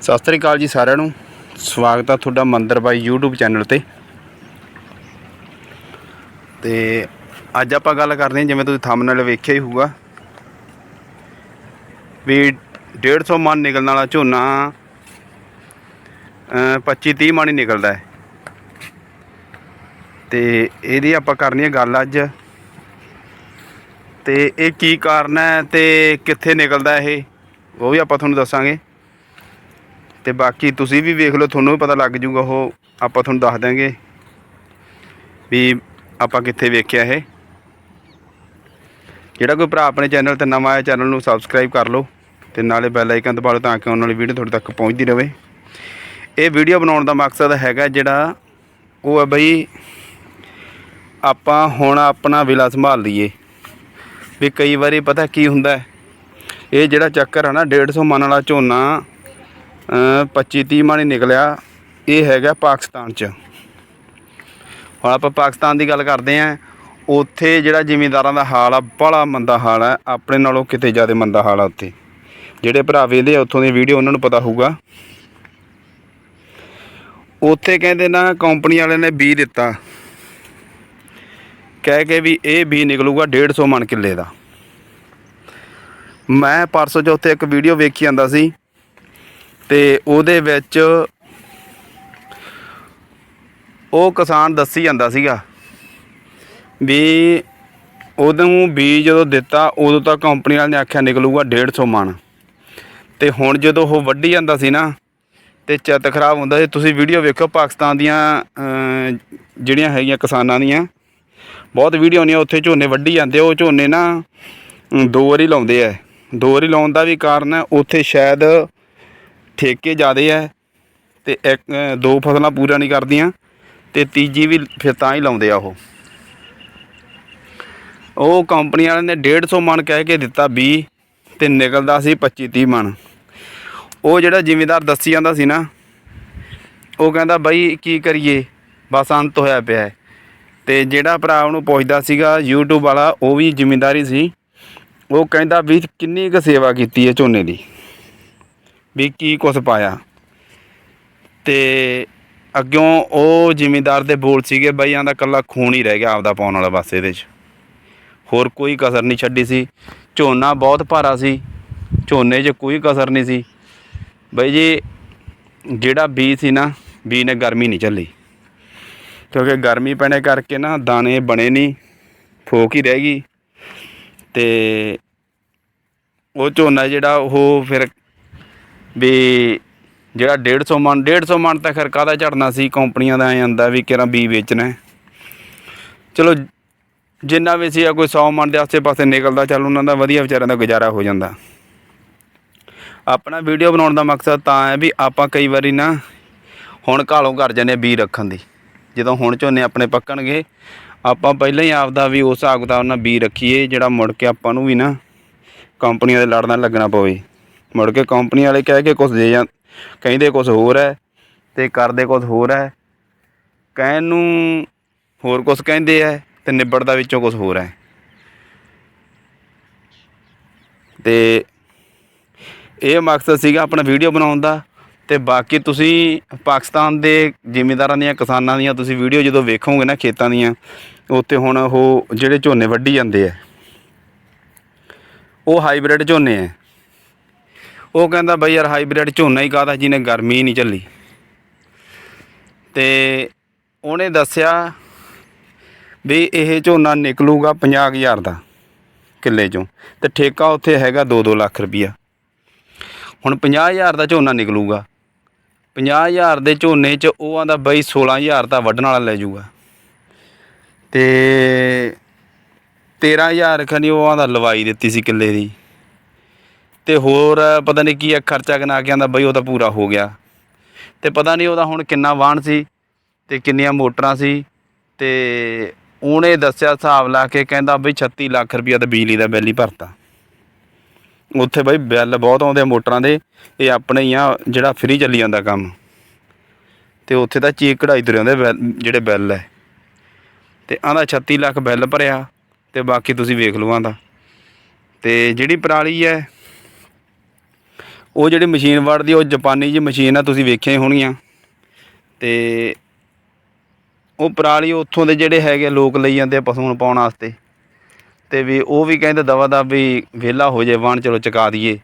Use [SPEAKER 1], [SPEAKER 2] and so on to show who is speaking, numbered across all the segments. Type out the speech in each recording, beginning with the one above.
[SPEAKER 1] ਸਤਿ ਸ੍ਰੀ ਅਕਾਲ ਜੀ ਸਾਰਿਆਂ ਨੂੰ। ਸਵਾਗਤ ਆ ਤੁਹਾਡਾ ਮੰਦਰ ਬਾਈ YouTube ਚੈਨਲ ਤੇ। ਤੇ ਅੱਜ ਆਪਾਂ ਗੱਲ ਕਰਦੇ ਹਾਂ, ਜਿਵੇਂ ਤੁਸੀਂ ਥੰਬਨੇਲ ਵੇਖਿਆ ਹੀ ਹੋਊਗਾ, ਵੀ 150 ਮਣ ਨਿਕਲਣ ਵਾਲਾ ਝੋਨਾ 25 30 ਮਣ ਹੀ ਨਿਕਲਦਾ ਹੈ। ਤੇ ਇਹਦੀ ਆਪਾਂ ਕਰਨੀ ਹੈ ਗੱਲ ਅੱਜ। ਤੇ ਇਹ ਕੀ ਕਾਰਨ ਹੈ ਤੇ ਕਿੱਥੇ ਨਿਕਲਦਾ ਇਹ, ਉਹ ਵੀ ਆਪਾਂ ਤੁਹਾਨੂੰ ਦੱਸਾਂਗੇ। ਤੇ ਬਾਕੀ ਤੁਸੀਂ ਵੀ ਵੇਖ ਲਓ, ਤੁਹਾਨੂੰ ਵੀ ਪਤਾ ਲੱਗ ਜੂਗਾ ਉਹ, ਆਪਾਂ ਤੁਹਾਨੂੰ ਦੱਸ ਦਾਂਗੇ ਵੀ ਆਪਾਂ ਕਿੱਥੇ ਵੇਖਿਆ ਇਹ। ਜਿਹੜਾ ਕੋਈ ਭਰਾ ਆਪਣੇ ਚੈਨਲ ਤੇ ਨਵਾਂ ਆਇਆ, ਚੈਨਲ ਨੂੰ ਸਬਸਕ੍ਰਾਈਬ ਕਰ ਲਓ ਤੇ ਨਾਲੇ ਬੈਲ ਆਈਕਨ ਦਬਾ ਲਓ ਤਾਂ ਕਿ ਉਹਨਾਂ ਵਾਲੀ ਵੀਡੀਓ ਤੁਹਾਡੇ ਤੱਕ ਪਹੁੰਚਦੀ ਰਹੇ। ਇਹ ਵੀਡੀਓ ਬਣਾਉਣ ਦਾ ਮਕਸਦ ਹੈਗਾ ਜਿਹੜਾ ਉਹ ਹੈ ਬਈ ਆਪਾਂ ਹੁਣ ਆਪਣਾ ਵਿਲਾ ਸੰਭਾਲ ਲਈਏ। ਵੀ ਕਈ ਵਾਰੀ ਪਤਾ ਕੀ ਹੁੰਦਾ ਇਹ ਜਿਹੜਾ ਚੱਕਰ ਆ ਨਾ 150 ਮਨ ਵਾਲਾ ਝੋਨਾ 25 30 ਮਣ ਨਿਕਲਿਆ। ਇਹ ਹੈਗਾ ਪਾਕਿਸਤਾਨ ਚ। ਹੁਣ ਆਪਾਂ ਪਾਕਿਸਤਾਨ ਦੀ ਗੱਲ ਕਰਦੇ ਆਂ। ਉੱਥੇ ਜਿਹੜਾ ਜ਼ਿਮੀਂਦਾਰਾਂ ਦਾ ਹਾਲ ਆ, ਬੜਾ ਮੰਦਾ ਹਾਲ ਆ। ਆਪਣੇ ਨਾਲੋਂ ਕਿਤੇ ਜ਼ਿਆਦਾ ਮੰਦਾ ਹਾਲ ਆ ਉੱਥੇ। ਜਿਹੜੇ ਭਰਾ ਵੇਖਦੇ ਆ, ਉੱਥੋਂ ਦੀ ਵੀਡੀਓ ਉਹਨਾਂ ਨੂੰ ਪਤਾ ਹੋਊਗਾ। ਉੱਥੇ ਕਹਿੰਦੇ ਨਾ ਕੰਪਨੀ ਵਾਲਿਆਂ ਨੇ ਬੀ ਦਿੱਤਾ। ਕਹਿ ਕੇ ਵੀ ਇਹ ਬੀ ਨਿਕਲੂਗਾ 150 ਮਣ ਕਿੱਲੇ ਦਾ। ਮੈਂ ਪਰਸੋਂ ਚ ਉੱਥੇ ਇੱਕ ਵੀਡੀਓ ਵੇਖੀ ਜਾਂਦਾ ਸੀ ਤੇ ਉਹਦੇ ਵਿੱਚ ਉਹ ਕਿਸਾਨ ਦੱਸੀ ਜਾਂਦਾ ਸੀਗਾ ਵੀ ਉਹਨੂੰ ਬੀਜ ਜਦੋਂ ਦਿੱਤਾ, ਉਦੋਂ ਤਾਂ ਕੰਪਨੀ ਵਾਲਿਆਂ ਨੇ ਆਖਿਆ ਨਿਕਲੂਗਾ 150 ਮਣ। ਤੇ ਹੁਣ ਜਦੋਂ ਉਹ ਵੱਢੀ ਜਾਂਦਾ ਸੀ ਨਾ, ਤੇ ਚਿੱਤ ਖਰਾਬ ਹੁੰਦਾ ਸੀ। ਤੁਸੀਂ ਵੀਡੀਓ ਵੇਖੋ ਪਾਕਿਸਤਾਨ ਦੀਆਂ ਜਿਹੜੀਆਂ ਹੈਗੀਆਂ ਕਿਸਾਨਾਂ ਦੀਆਂ। ਬਹੁਤ ਵੀਡੀਓ ਨੇ, ਉੱਥੇ ਝੋਨੇ ਵੱਢੀ ਜਾਂਦੇ ਉਹ ਝੋਨੇ ਨਾ ਦੋ ਵਾਰੀ ਲਾਉਂਦੇ ਆ। ਦੋ ਵਾਰੀ ਲਾਉਣ ਦਾ ਵੀ ਕਾਰਨ ਹੈ ਉੱਥੇ ਸ਼ਾਇਦ ਠੇਕੇ ਜ਼ਿਆਦੇ ਹੈ ਤੇ ਇੱਕ, ਦੋ ਫਸਲਾਂ ਪੂਰੀਆਂ ਨਹੀਂ ਕਰਦੀਆਂ ਤੇ ਤੀਜੀ ਵੀ ਫਿਰ ਤਾਂ ਹੀ ਲਾਉਂਦੇ ਆ ਉਹ। ਉਹ ਕੰਪਨੀ ਵਾਲਿਆਂ ਨੇ 150 ਮਣ ਕਹਿ ਕੇ ਦਿੱਤਾ 20 ਤੇ ਨਿਕਲਦਾ ਸੀ 25 30 ਮਣ। ਉਹ ਜਿਹੜਾ ਜ਼ਿਮੀਦਾਰ ਦੱਸੀ ਜਾਂਦਾ ਸੀ ਨਾ, ਉਹ ਕਹਿੰਦਾ ਬਾਈ ਕੀ ਕਰੀਏ, ਬਸ ਅੰਤ ਹੋਇਆ ਪਿਆ ਹੈ। ਤੇ ਜਿਹੜਾ ਭਰਾ ਉਹਨੂੰ ਪੁੱਛਦਾ ਸੀਗਾ YouTube ਵਾਲਾ, ਉਹ ਵੀ ਜ਼ਿਮੀਂਦਾਰੀ ਸੀ। ਉਹ ਕਹਿੰਦਾ ਵੀ ਕਿੰਨੀ ਕੁ ਸੇਵਾ ਕੀਤੀ ਹੈ ਝੋਨੇ ਦੀ। ਵੀ ਕੀ ਕੁਛ ਪਾਇਆ। ਤੇ ਅੱਗਿਓਂ ਉਹ ਜ਼ਿਮੀਂਦਾਰ ਦੇ ਬੋਲ ਸੀਗੇ ਬਈ ਆਂਦਾ ਕੱਲਾ ਖੂਨ ਹੀ ਰਹਿ ਗਿਆ ਆਪਦਾ ਪਾਉਣ ਵਾਲਾ ਬਸ ਇਹਦੇ 'ਚ। ਹੋਰ ਕੋਈ ਕਸਰ ਨਹੀਂ ਛੱਡੀ ਸੀ। ਝੋਨਾ ਬਹੁਤ ਭਾਰਾ ਸੀ। ਝੋਨੇ 'ਚ ਕੋਈ ਕਸਰ ਨਹੀਂ ਸੀ। ਬਾਈ ਜੀ, ਜਿਹੜਾ ਬੀ ਸੀ ਨਾ ਬੀ ਨੇ ਗਰਮੀ ਨਹੀਂ ਝੱਲੀ। ਕਿਉਂਕਿ ਗਰਮੀ ਪੈਣੇ ਕਰਕੇ ਨਾ ਦਾਣੇ ਬਣੇ ਨਹੀਂ, ਫੋਕ ਹੀ ਰਹਿ ਗਈ। ਤੇ ਉਹ ਝੋਨਾ ਜਿਹੜਾ ਉਹ ਫਿਰ ਵੀ ਜਿਹੜਾ 150 ਮਣ 150 ਮਣ ਤਾਂ ਖਰ ਕਾਹਦਾ ਝੜਨਾ ਸੀ, ਕੰਪਨੀਆਂ ਦਾ ਐ ਆਂਦਾ ਵੀ ਕਿਹੜਾ ਬੀ ਵੇਚਣਾ ਚਲੋ, ਜਿੰਨਾ ਵੀ ਸੀ ਕੋਈ 100 ਮਣ ਦੇ ਆਸੇ ਪਾਸੇ ਨਿਕਲਦਾ, ਚੱਲ ਉਹਨਾਂ ਦਾ ਵਧੀਆ ਵਿਚਾਰਿਆਂ ਦਾ ਗੁਜ਼ਾਰਾ ਹੋ ਜਾਂਦਾ। ਆਪਣਾ ਵੀਡੀਓ ਬਣਾਉਣ ਦਾ ਮਕਸਦ ਤਾਂ ਹੈ ਵੀ ਆਪਾਂ ਕਈ ਵਾਰੀ ਨਾ ਹੁਣ ਘਾਲੋਂ ਘਰ ਜਾਂਦੇ ਬੀ ਰੱਖਣ ਦੀ। ਜਦੋਂ ਹੁਣ ਝੋਨੇ ਆਪਣੇ ਪੱਕਣਗੇ, ਆਪਾਂ ਪਹਿਲਾਂ ਹੀ ਆਪਦਾ ਵੀ ਉਸ ਹਿਸਾਬ ਕਿਤਾਬ ਨਾਲ ਬੀ ਰੱਖੀਏ, ਜਿਹੜਾ ਮੁੜ ਕੇ ਆਪਾਂ ਨੂੰ ਵੀ ਨਾ ਕੰਪਨੀਆਂ ਦੇ ਲੜਨਾ ਲੱਗਣਾ ਪਵੇ। ਮੁੜ ਕੇ ਕੰਪਨੀ ਵਾਲੇ ਕਹਿ ਕੇ ਕੁਝ ਦੇ ਜਾਂ, ਕਹਿੰਦੇ ਕੁਝ ਹੋਰ ਹੈ ਤੇ ਕਰਦੇ ਕੁਝ ਹੋਰ ਹੈ। ਕਹਿਣ ਨੂੰ ਹੋਰ ਕੁਝ ਕਹਿੰਦੇ ਆ ਤੇ ਨਿਬੜਦਾ ਵਿੱਚੋਂ ਕੁਝ ਹੋਰ ਹੈ। ਤੇ ਇਹ ਮਕਸਦ ਸੀਗਾ ਆਪਣਾ ਵੀਡੀਓ ਬਣਾਉਣ ਦਾ ਤੇ ਬਾਕੀ ਤੁਸੀਂ ਪਾਕਿਸਤਾਨ ਦੇ ਜ਼ਿਮੀਂਦਾਰਾਂ ਦੀਆਂ, ਕਿਸਾਨਾਂ ਦੀਆਂ ਤੁਸੀਂ ਵੀਡੀਓ ਜਦੋਂ ਵੇਖੋਗੇ ਨਾ ਖੇਤਾਂ ਦੀਆਂ ਉੱਤੇ ਹੁਣ ਉਹ ਜਿਹੜੇ ਝੋਨੇ ਵੱਢੀ ਜਾਂਦੇ ਆ ਉਹ ਹਾਈਬ੍ਰਿਡ ਝੋਨੇ ਆ ਉਹ ਕਹਿੰਦਾ ਬਈ ਯਾਰ ਹਾਈਬ੍ਰਿਡ ਝੋਨਾ ਹੀ ਕਾਹਦਾ ਜਿਹਨੇ ਗਰਮੀ ਨਹੀਂ ਝੱਲੀ ਤੇ ਉਹਨੇ ਦੱਸਿਆ ਵੀ ਇਹ ਝੋਨਾ ਨਿਕਲੂਗਾ 50000 ਦਾ ਕਿੱਲੇ ਚੋਂ ਤੇ ਠੇਕਾ ਉੱਥੇ ਹੈਗਾ 2-2 ਲੱਖ ਰੁਪਈਆ। ਹੁਣ 50000 ਦਾ ਝੋਨਾ ਨਿਕਲੂਗਾ। 50000 ਦੇ ਝੋਨੇ 'ਚ ਉਹ ਆਂਦਾ ਬਈ 16000 ਤਾਂ ਵੱਢਣ ਵਾਲਾ ਲੈ ਜਾਊਗਾ। ਤੇ 13000 ਖਨੀ ਉਹ ਆਂਦਾ ਲਵਾਈ ਦਿੱਤੀ ਸੀ ਕਿੱਲੇ ਦੀ। ਤੇ ਹੋਰ ਪਤਾ ਨਹੀਂ ਕੀ ਆ, ਖਰਚਾ ਕਿਨਾ ਕੇ ਆਂਦਾ ਬਈ ਉਹ ਤਾਂ ਪੂਰਾ ਹੋ ਗਿਆ। ਤੇ ਪਤਾ ਨਹੀਂ ਉਹਦਾ ਹੁਣ ਕਿੰਨਾ ਵਾਹਣ ਸੀ ਤੇ ਕਿੰਨੀਆਂ ਮੋਟਰਾਂ ਸੀ ਤੇ ਉਹਨੇ ਦੱਸਿਆ ਹਿਸਾਬ ਲਾ ਕੇ ਕਹਿੰਦਾ ਬਈ 36 ਲੱਖ ਰੁਪਈਆ ਤਾਂ ਬਿਜਲੀ ਦਾ ਬਿੱਲ ਹੀ ਭਰਤਾ। ਉੱਥੇ ਬਈ ਬਿੱਲ ਬਹੁਤ ਆਉਂਦੇ ਆ ਮੋਟਰਾਂ ਦੇ, ਇਹ ਆਪਣੇ ਹੀ ਆ, ਜਿਹੜਾ ਫ੍ਰੀ ਚੱਲੀ ਜਾਂਦਾ ਕੰਮ। ਤੇ ਉੱਥੇ ਤਾਂ ਚੀਕ ਕਢਾਈ ਤੁਰੇ ਆਉਂਦੇ ਜਿਹੜੇ ਬਿੱਲ ਹੈ। ਤੇ ਆਂਦਾ 36 ਲੱਖ ਬਿੱਲ ਭਰਿਆ ਤੇ ਬਾਕੀ ਤੁਸੀਂ ਵੇਖ ਲਓ ਆਂਦਾ ਤੇ ਜਿਹੜੀ ਪਰਾਲੀ ਹੈ ਉਹ ਜਿਹੜੀ ਮਸ਼ੀਨ ਵੜਦੀ, ਉਹ ਜਾਪਾਨੀ ਜੀ ਮਸ਼ੀਨ ਆ, ਤੁਸੀਂ ਵੇਖਿਆ ਹੋਣਗੀਆਂ। ਤੇ ਉਹ ਪਰਾਲੀ ਉੱਥੋਂ ਦੇ ਜਿਹੜੇ ਹੈਗੇ ਲੋਕ ਲਈ ਜਾਂਦੇ ਆ ਪਸ਼ੂ ਨੂੰ ਪਾਉਣ ਵਾਸਤੇ। ਤੇ ਵੀ ਉਹ ਵੀ ਕਹਿੰਦੇ ਦਵਾ ਦਾ ਵੀ ਵਿਹਲਾ ਹੋ ਜਾਏ ਵਾਣ ਚਲੋ ਚਕਾ ਦਈਏ।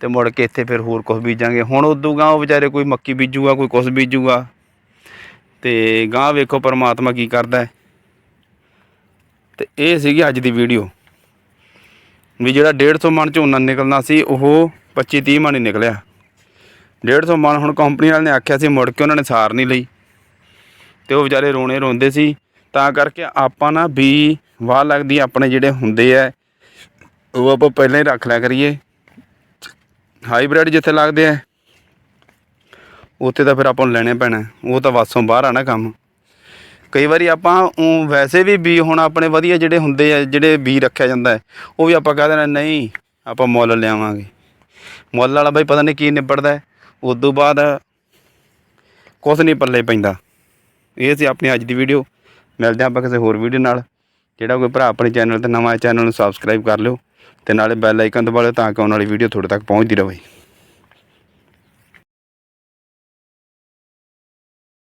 [SPEAKER 1] ਤੇ ਮੁੜ ਕੇ ਇੱਥੇ ਫਿਰ ਹੋਰ ਕੁਝ ਬੀਜਾਂਗੇ। ਹੁਣ ਉਦੋਂ ਗਾਂ ਉਹ ਵਿਚਾਰੇ ਕੋਈ ਮੱਕੀ ਬੀਜੂਗਾ, ਕੋਈ ਕੁਝ ਬੀਜੂਗਾ। ਤੇ ਗਾਂ ਵੇਖੋ ਪਰਮਾਤਮਾ ਕੀ ਕਰਦਾ ਹੈ। ਤੇ ਇਹ ਸੀਗੀ ਅੱਜ ਦੀ ਵੀਡੀਓ ਵੀ ਜਿਹੜਾ 150 ਮਣ ਝੋਨਾ ਨਿਕਲਣਾ ਸੀ, ਉਹ 25 30 ਮਣ ਹੀ ਨਿਕਲਿਆ 150 ਮਣ ਹੁਣ ਕੰਪਨੀ ਵਾਲੇ ਨੇ ਆਖਿਆ ਸੀ, ਮੁੜ ਕੇ ਉਹਨਾਂ ਨੇ ਸਾਰ ਨਹੀਂ ਲਈ। ਤੇ ਉਹ ਵਿਚਾਰੇ ਰੋਣੇ ਰੋਂਦੇ ਸੀ। ਤਾਂ ਕਰਕੇ ਆਪਾਂ ਨਾ ਵੀ ਵਾਹ ਲੱਗਦੀ ਆਪਣੇ ਜਿਹੜੇ ਹੁੰਦੇ ਆ, ਉਹ ਆਪਾਂ ਪਹਿਲਾਂ ਹੀ ਰੱਖ ਲਿਆ ਕਰੀਏ। ਹਾਈਬ੍ਰਿਡ ਜਿੱਥੇ ਲੱਗਦੇ ਆ, ਉੱਥੇ ਤਾਂ ਫਿਰ ਆਪਾਂ ਨੂੰ ਲੈਣੇ ਪੈਣਾ। ਉਹ ਤਾਂ ਵਾਸੋਂ ਬਾਹਰ ਆ ਨਾ ਕੰਮ। ਕਈ ਵਾਰੀ ਆਪਾਂ ਵੈਸੇ ਵੀ ਬੀ ਹੁਣ ਆਪਣੇ ਵਧੀਆ ਜਿਹੜੇ ਹੁੰਦੇ ਆ, ਜਿਹੜੇ ਬੀ ਰੱਖਿਆ ਜਾਂਦਾ, ਉਹ ਵੀ ਆਪਾਂ ਕਹਿ ਦੇਣਾ, ਨਹੀਂ, ਆਪਾਂ ਮੁੱਲ ਲਿਆਵਾਂਗੇ। ਮੁੱਲ ਵਾਲਾ ਬਾਈ ਪਤਾ ਨਹੀਂ ਕੀ ਨਿਬੜਦਾ ਹੈ। ਉਸ ਤੋਂ ਬਾਅਦ ਕੁਛ ਨਹੀਂ ਪੱਲੇ ਪੈਂਦਾ। ਇਹ ਸੀ ਆਪਣੀ ਅੱਜ ਦੀ ਵੀਡੀਓ ਮਿਲਦੇ ਹਾਂ ਆਪਾਂ ਕਿਸੇ ਹੋਰ ਵੀਡੀਓ ਨਾਲ। ਜਿਹੜਾ ਕੋਈ ਭਰਾ ਆਪਣੇ ਚੈਨਲ ਤੇ ਨਵਾਂ ਚੈਨਲ ਨੂੰ ਸਬਸਕ੍ਰਾਈਬ ਕਰ ਲਿਓ ਤੇ ਨਾਲੇ ਬੈਲ ਆਈਕਨ ਦਬਾ ਲਿਓ ਤਾਂ ਕਿ ਆਉਣ ਵਾਲੀ ਵੀਡੀਓ ਤੁਹਾਡੇ ਤੱਕ ਪਹੁੰਚਦੀ ਰਹੇ।